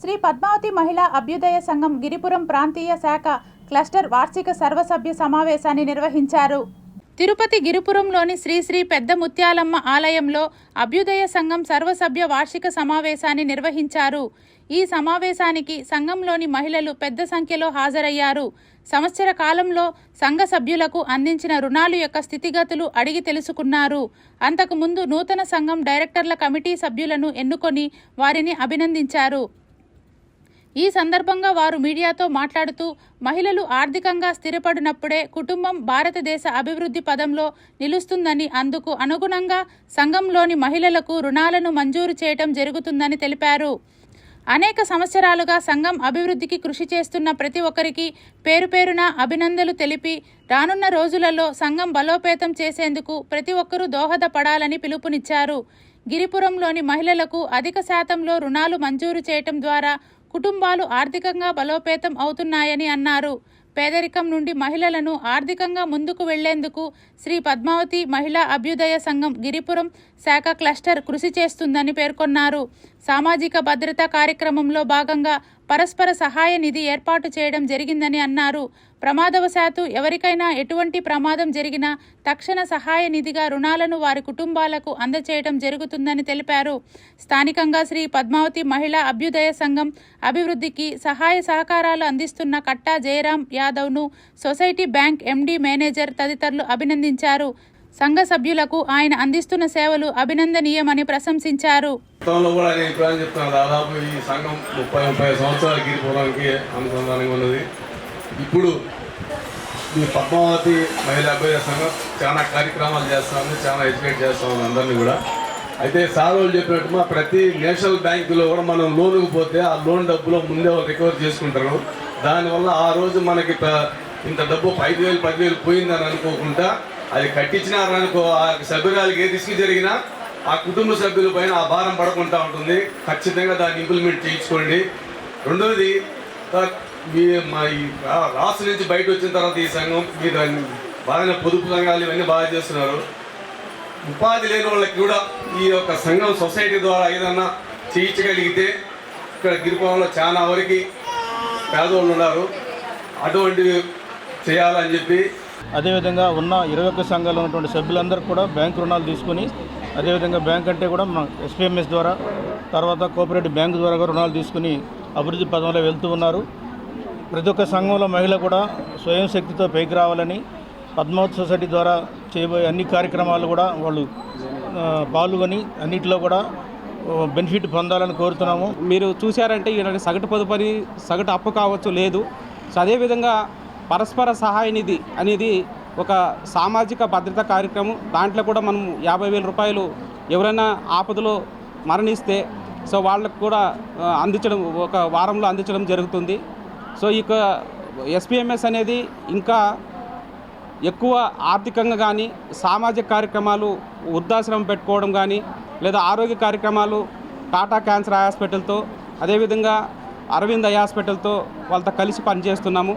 శ్రీ పద్మావతి మహిళా అభ్యుదయ సంఘం గిరిపురం ప్రాంతీయ శాఖ క్లస్టర్ వార్షిక సర్వసభ్య సమావేశాన్ని నిర్వహించారు. తిరుపతి గిరిపురంలోని శ్రీ శ్రీ పెద్ద ముత్యాలమ్మ ఆలయంలో అభ్యుదయ సంఘం సర్వసభ్య వార్షిక సమావేశాన్ని నిర్వహించారు. ఈ సమావేశానికి సంఘంలోని మహిళలు పెద్ద సంఖ్యలో హాజరయ్యారు. సంవత్సర కాలంలో సంఘ సభ్యులకు అందించిన రుణాలు యొక్క స్థితిగతులు అడిగి తెలుసుకున్నారు. అంతకుముందు నూతన సంఘం డైరెక్టర్ల కమిటీ సభ్యులను ఎన్నుకొని వారిని అభినందించారు. ఈ సందర్భంగా వారు మీడియాతో మాట్లాడుతూ మహిళలు ఆర్థికంగా స్థిరపడినప్పుడే కుటుంబం భారతదేశ అభివృద్ధి పదంలో నిలుస్తుందని అందుకు అనుగుణంగా సంఘంలోని మహిళలకు రుణాలను మంజూరు చేయటం జరుగుతుందని తెలిపారు. అనేక సంవత్సరాలుగా సంఘం అభివృద్ధికి కృషి చేస్తున్న ప్రతి ఒక్కరికి పేరు పేరున అభినందనలు తెలిపి రానున్న రోజులలో సంఘం బలోపేతం చేసేందుకు ప్రతి ఒక్కరూ దోహదపడాలని పిలుపునిచ్చారు. గిరిపురంలోని మహిళలకు అధిక శాతంలో రుణాలు మంజూరు చేయటం ద్వారా కుటుంబాలు ఆర్థికంగా బలోపేతం అవుతున్నాయని అన్నారు. పేదరికం నుండి మహిళలను ఆర్థికంగా ముందుకు వెళ్ళేందుకు శ్రీ పద్మావతి మహిళా అభ్యుదయ సంఘం గిరిపురం శాఖ క్లస్టర్ కృషి చేస్తుందని పేర్కొన్నారు. సామాజిక భద్రత కార్యక్రమంలో భాగంగా పరస్పర సహాయ నిధి ఏర్పాటు చేయడం జరిగిందని అన్నారు. ప్రమాదవశాత్తు ఎవరికైనా ఎటువంటి ప్రమాదం జరిగినా తక్షణ సహాయ నిధిగా రుణాలను వారి కుటుంబాలకు అందచేయడం జరుగుతుందని తెలిపారు. స్థానికంగా శ్రీ పద్మావతి మహిళా అభ్యుదయ సంఘం అభివృద్ధికి సహాయ సహకారాలు అందిస్తున్న కట్టా జయరాం యాదవ్ను సొసైటీ బ్యాంక్ ఎండీ మేనేజర్ తదితరులు అభినందించారు. సంఘ సభ్యులకు ఆయన అందిస్తున్న సేవలు అభినందనీయమని ప్రశంసించారు. గతంలో కూడా నేను ఇప్పుడని చెప్తాను దాదాపు ఈ సంఘం ముప్పై ముప్పై సంవత్సరాల గిరిపోవడానికి అనుసంధానంగా ఉన్నది. ఇప్పుడు ఈ పద్మావతి మహిళా అభ్యర్థి సంఘం చాలా కార్యక్రమాలు చేస్తా ఉంది చాలా ఎడ్యుకేట్ చేస్తా ఉంది అందరినీ కూడా. అయితే సార్ వాళ్ళు చెప్పినట్టు మా ప్రతి నేషనల్ బ్యాంకులో కూడా మనం లోనుకు పోతే ఆ లోన్ డబ్బులో ముందే వాళ్ళు రికవర్ చేసుకుంటారు. దానివల్ల ఆ రోజు మనకి ఇంత డబ్బు ఐదు వేలు పదివేలు పోయిందని అనుకోకుండా అది కట్టించినారనుకో ఆ సభ్యురాలకి ఏ రిస్క్ జరిగినా ఆ కుటుంబ సభ్యుల పైన ఆ భారం పడకుండా ఉంటుంది. ఖచ్చితంగా దాన్ని ఇంప్లిమెంట్ చేయించుకోండి. రెండవది మీ మా ఈ రాష్ట్ర నుంచి బయట వచ్చిన తర్వాత ఈ సంఘం మీ దాన్ని బాగానే పొదుపు సంఘాలు ఇవన్నీ బాగా చేస్తున్నారు. ఉపాధి లేని వాళ్ళకి కూడా ఈ యొక్క సంఘం సొసైటీ ద్వారా ఏదన్నా చేయించగలిగితే ఇక్కడ గిరిపురంలో చాలా వరకు పేదవాళ్ళు ఉన్నారు. అటువంటివి చేయాలని చెప్పి అదేవిధంగా ఉన్న ఇరవై ఒక్క సంఘాలు ఉన్నటువంటి సభ్యులందరూ కూడా బ్యాంకు రుణాలు తీసుకొని అదేవిధంగా బ్యాంక్ అంటే కూడా మనం ఎస్పీఎంఎస్ ద్వారా తర్వాత కోఆపరేటివ్ బ్యాంక్ ద్వారా కూడా రుణాలు తీసుకుని అభివృద్ధి పదంలో వెళ్తూ ఉన్నారు. ప్రతి ఒక్క సంఘంలో మహిళ కూడా స్వయం శక్తితో పైకి రావాలని పద్మావతి సొసైటీ ద్వారా చేయబోయే అన్ని కార్యక్రమాలు కూడా వాళ్ళు పాల్గొని అన్నిటిలో కూడా బెనిఫిట్ పొందాలని కోరుతున్నాము. మీరు చూశారంటే ఈయన సగటు పొదుపని సగటు అప్పు కావచ్చు లేదు. సో అదేవిధంగా పరస్పర సహాయ నిధి అనేది ఒక సామాజిక భద్రత కార్యక్రమం. దాంట్లో కూడా మనం యాభై వేల రూపాయలు ఎవరైనా ఆపదలో మరణిస్తే సో వాళ్ళకు కూడా అందించడం ఒక వారంలో అందించడం జరుగుతుంది. సో ఇక ఎస్పీఎంఎస్ అనేది ఇంకా ఎక్కువ ఆర్థికంగా కానీ సామాజిక కార్యక్రమాలు వృద్ధాశ్రమం పెట్టుకోవడం కానీ లేదా ఆరోగ్య కార్యక్రమాలు టాటా క్యాన్సర్ హాస్పిటల్తో అదేవిధంగా అరవింద్ హాస్పిటల్తో వాళ్ళతో కలిసి పనిచేస్తున్నాము.